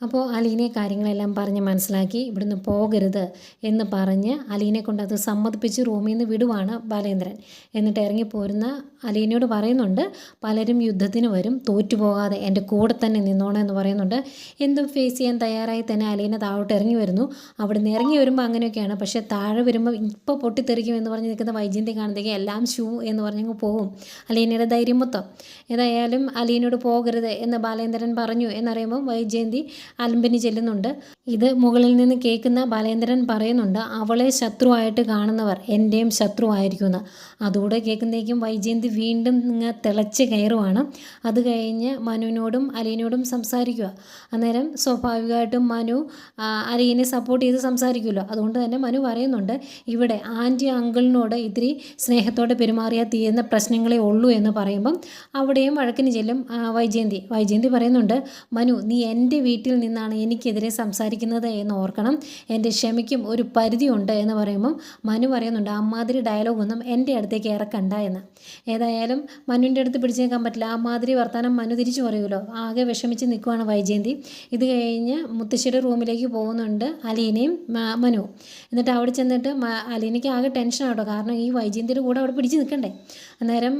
അപ്പോൾ അലീനെ കാര്യങ്ങളെല്ലാം പറഞ്ഞ് മനസ്സിലാക്കി ഇവിടുന്ന് പോകരുത് എന്ന് പറഞ്ഞ് അലീനെ കൊണ്ട് അത് സമ്മതിപ്പിച്ച് റൂമിൽ നിന്ന് വിടുവാണ് ബാലേന്ദ്രൻ. എന്നിട്ട് ഇറങ്ങിപ്പോരുന്ന അലീനയോട് പറയുന്നുണ്ട് പലരും യുദ്ധത്തിന് വരും തോറ്റുപോകാതെ എന്റെ കൂടെ തന്നെ നിന്നോണം എന്ന് പറയുന്നുണ്ട്. എന്തും ഫേസ് ചെയ്യാൻ തയ്യാറായി തന്നെ അലീന താഴോട്ട് ഇറങ്ങി വരുന്നു. അവിടുന്ന് ഇറങ്ങി വരുമ്പോൾ അങ്ങനെയൊക്കെയാണ്. പക്ഷേ താഴെ വരുമ്പോൾ ഇപ്പോൾ പൊട്ടിത്തെറിക്കും എന്ന് പറഞ്ഞ് നിൽക്കുന്ന വൈജയന്തി കാണുന്നതേക്ക് എല്ലാം ഷൂ എന്ന് പറഞ്ഞങ്ങ് പോകും അലീനയുടെ ധൈര്യം മൊത്തം ഏതായാലും അലീനയോട് പോകരുത് എന്ന് ബാലേന്ദ്രൻ പറഞ്ഞു എന്നറിയുമ്പോൾ വൈജയന്തി അലമ്പിന് ചെല്ലുന്നുണ്ട്. ഇത് മുകളിൽ നിന്ന് കേൾക്കുന്ന ബാലേന്ദ്രൻ പറയുന്നുണ്ട് അവളെ ശത്രുവായിട്ട് കാണുന്നവർ എന്റെയും ശത്രുവായിരിക്കുമെന്ന്. അതുകൂടെ കേൾക്കുന്നതേക്കും വൈജയന്തി വീണ്ടും ഇങ്ങ് തിളച്ച് കയറുവാണ്. അത് കഴിഞ്ഞ് മനുവിനോടും അലീനോടും സംസാരിക്കുക. അന്നേരം സ്വാഭാവികമായിട്ടും മനു അലീനെ സപ്പോർട്ട് ചെയ്ത് സംസാരിക്കുമല്ലോ. അതുകൊണ്ട് തന്നെ മനു പറയുന്നുണ്ട് ഇവിടെ ആന്റി അങ്കിളിനോട് ഇത്തിരി സ്നേഹത്തോടെ പെരുമാറിയാൽ തീരുന്ന പ്രശ്നങ്ങളേ ഉള്ളൂ എന്ന് പറയുമ്പം അവിടെയും വഴക്കിന് ചെല്ലും വൈജയന്തി. വൈജയന്തി പറയുന്നുണ്ട് മനു നീ എന്റെ വീട്ടിൽ നിന്നാണ് എനിക്കെതിരെ സംസാരിക്കുന്നത് എന്ന് ഓർക്കണം. എന്റെ ക്ഷമയ്ക്കും ഒരു പരിധിയുണ്ട് എന്ന് പറയുമ്പം മനു പറയുന്നുണ്ട് അമ്മാതിരി ഡയലോഗൊന്നും എന്റെ അടുത്തേക്ക് ഇറക്കണ്ട എന്ന്. ഏതായാലും മനുവിന്റെ അടുത്ത് പിടിച്ചേക്കാൻ പറ്റില്ല. അമ്മാതിരി മാതിരി വർത്തമാനം മനു തിരിച്ചു പറയുമല്ലോ. ആകെ വിഷമിച്ച് നിൽക്കുവാണ് വൈജയന്തി. ഇത് കഴിഞ്ഞ് മുത്തശ്ശിയുടെ റൂമിലേക്ക് പോകുന്നുണ്ട് അലീനയും മനു. എന്നിട്ട് അവിടെ ചെന്നിട്ട് അലീനയ്ക്ക് ആകെ ടെൻഷനാട്ടോ കാരണം ഈ വൈജയന്തിയുടെ കൂടെ അവിടെ പിടിച്ച് നിൽക്കണ്ടേ? അന്നേരം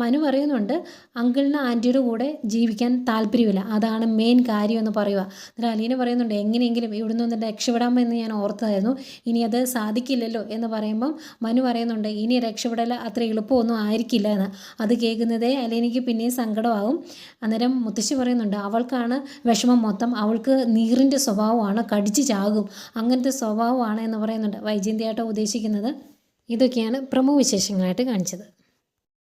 മനു പറയുന്നുണ്ട് അങ്കിളിന് ആന്റിയുടെ കൂടെ ജീവിക്കാൻ താല്പര്യമില്ല. അതാണ് മെയിൻ കാര്യം എന്ന് പറയുക എന്നിട്ട് അലീന പറയുന്നുണ്ട് എങ്ങനെയെങ്കിലും ഇവിടുന്ന് ഒന്ന് രക്ഷപ്പെടാമെന്ന് ഞാൻ ഓർത്തതായിരുന്നു ഇനി അത് സാധിക്കില്ലല്ലോ. എന്ന് പറയുമ്പം മനു പറയുന്നുണ്ട് ഇനി രക്ഷപ്പെടൽ അത്ര എളുപ്പമൊന്നും ആയിരിക്കില്ല എന്ന്. അത് കേൾക്കുന്നതേ അലീനയ്ക്ക് പിന്നെയും സങ്കടമാകും. അന്നേരം മുത്തശ്ശി പറയുന്നുണ്ട് അവൾക്കാണ് വിഷമം മൊത്തം. അവൾക്ക് നീറിന്റെ സ്വഭാവമാണ് കടിച്ചു ചാകും. അങ്ങനത്തെ സ്വഭാവമാണ് എന്ന് പറയുന്നുണ്ട് വൈജയന്തിയായിട്ട് ഉദ്ദേശിക്കുന്നത്. ഇതൊക്കെയാണ് പ്രമുഖ വിശേഷങ്ങളായിട്ട് കാണിച്ചത്.